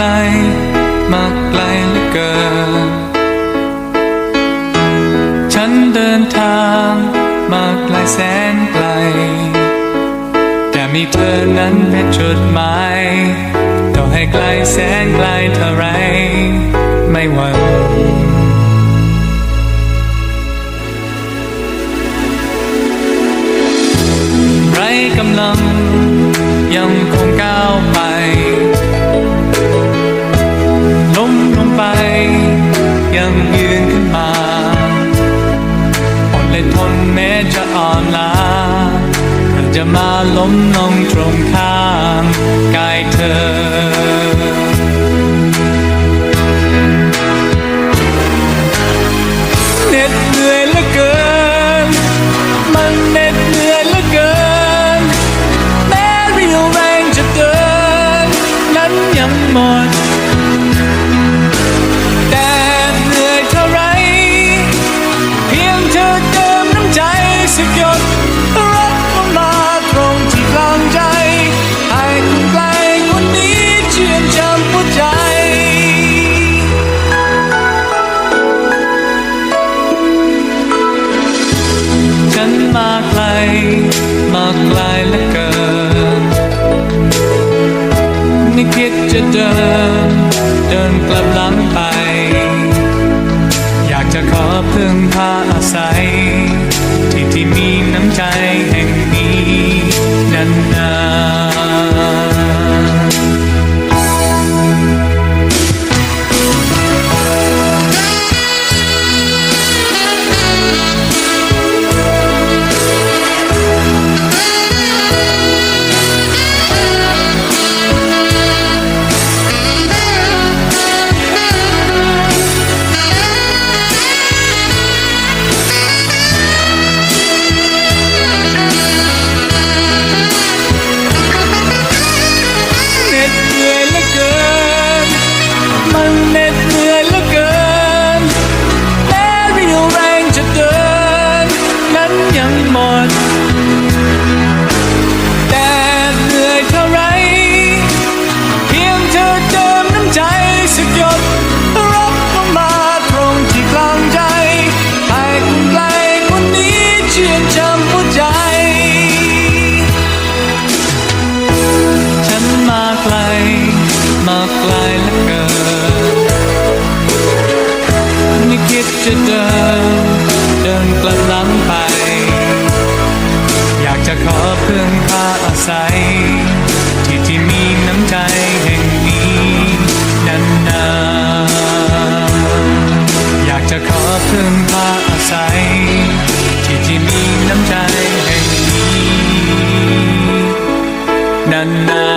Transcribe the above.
มาไกลมาไกลเหลือเกิน ฉันเดินทางมาไกลแสนไกล แต่มีเธอนั้นเป็นจุดหมายต่อให้ไกลแสนไกลเท่าไร ไม่หวั่นไรกำลังะมาล้มลงตรงข้างกายเธอเหน็ดเหนื่อยเหลือเกินมันเหน็ดเหนื่อยเหลือเกินแม้เรียวแรงจะเดินนั้นยังหมดแต่เหนื่อยเท่าไร เพียงเธอเติมน้ำใจสักหยด มาไกลายและเกินไม่คิดจะเดิน เดินกลับหลังไป อยากจะขอพึ่งพาอาศัย จะเดิน เดินกลับหลังไป อยากจะขอเพื่อนพาอาศัย ที่ที่มีน้ำใจแห่งนี้นานๆอยากจะขอเพื่อนพาอาศัย ที่ที่มีน้ำใจแห่งนี้นานๆ